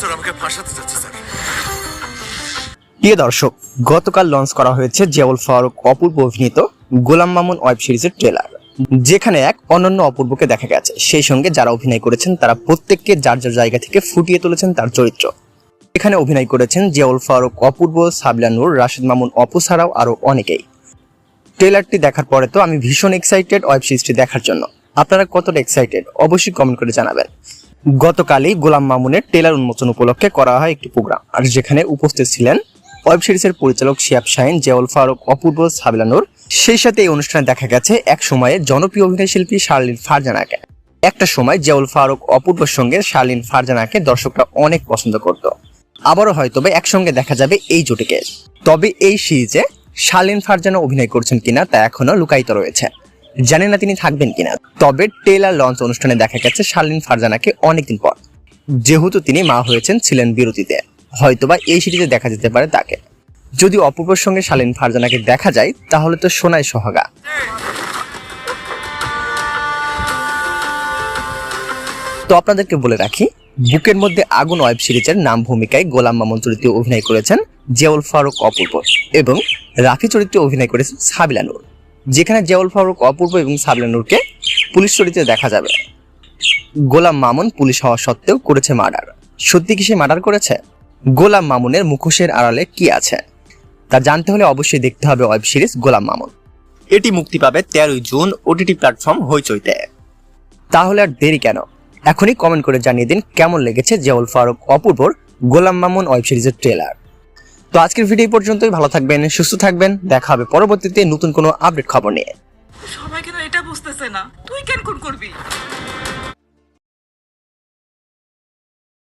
Sir, আমাকে ফাঁসাতে যাচ্ছে, sir. প্রিয় দর্শক, গতকাল লঞ্চ করা হয়েছে জিয়াউল ফারুক অপূর্ব অভিনীত গোলাম মামুন ওয়েব সিরিজের ট্রেলার যেখানে এক অনন্য অপূর্বকে দেখা গেছে। সেই সঙ্গে যারা অভিনয় করেছেন, তারা প্রত্যেককে যার যার জায়গা থেকে ফুটিয়ে তুলেছেন তার চরিত্র। এখানে অভিনয় করেছেন জিয়াউল ফারুক অপূর্ব সাবলানুর রাশিদ মামুন অপু ছাড়াও আরও অনেকেই। ট্রেলারটি দেখার পরে তো আমি ভীষণ এক্সাইটেড ওয়েব সিরিজটি দেখার জন্য। আপনারা কতটা এক্সাইটেড অবশ্যই কমেন্ট করে জানাবেন। গতকালই গোলাম মামুনের টেলার উন্মোচন উপলক্ষে করা হয় একটি প্রোগ্রাম। আর যেখানে উপস্থিত ছিলেন ওয়েব সিরিজের পরিচালক শিয়াব শাহিন জিয়াউল ফারুক, অপূর্ব সাবিলানুর সেই সাথে এই অনুষ্ঠানে দেখা গেছে এক সময়ে জনপ্রিয় অভিনয় শিল্পী শার্লিন ফারজানাকে। একটা সময় জিয়াউল ফারুক, অপূর্বর সঙ্গে শার্লিন ফারজানাকে দর্শকরা অনেক পছন্দ করত। আবারও হয়তো বা একসঙ্গে দেখা যাবে এই জুটিকে। তবে এই সিরিজে শার্লিন ফারজানা অভিনয় করছেন কিনা তা এখনও লুকায়িত রয়েছে। জানি না তিনি থাকবেন কিনা। তবে টেলার লঞ্চ অনুষ্ঠানে দেখা গেছে শার্লিন ফারজানাকে অনেকদিন পর। যেহেতু তিনি মা হয়েছেন, ছিলেন বিরতিতে। হয়তোবা এই সিরিজে দেখা যেতে পারে তাকে। যদি অপূর্বর সঙ্গে শালীন ফারজানাকে দেখা যায়, তাহলে তো সোনাই সোহাগা। তো আপনাদেরকে বলে রাখি, বুকের মধ্যে আগুন ওয়েব সিরিজের নাম ভূমিকায় গোলাম মামুন চরিত্রে অভিনয় করেছেন জিয়াউল ফারুক অপূর্ব এবং রাফি চরিত্রে অভিনয় করেছেন সাবিলানুর যেখানে জিয়াউল ফারুক, অপূর্ব এবং সাবিলানুরকে পুলিশ চরিত্রে দেখা যাবে। গোলাম মামুন পুলিশ হওয়া সত্ত্বেও করেছে মার্ডার। সত্যি কি সে মার্ডার করেছে? গোলাম মামুনের মুখোশের আড়ালে কি আছে? তা জানতে হলে অবশ্যই দেখতে হবে ওয়েব সিরিজ গোলাম মামুন। এটি মুক্তি পাবে তেরোই জুন ওটিটি প্ল্যাটফর্ম হইচইতে। তাহলে আর দেরি কেন? এখনই কমেন্ট করে জানিয়ে দিন কেমন লেগেছে জিয়াউল ফারুক, অপূর্বর গোলাম মামুন ওয়েব সিরিজের ট্রেলার। তো আজকের ভিডিও পর্যন্তই। ভালো থাকবেন, সুস্থ থাকবেন। দেখা হবে পরবর্তীতে নতুন কোনো আপডেট খবর নিয়ে। সবাই কেন এটা বুঝতেছে না? তুই কেন কোন করবি?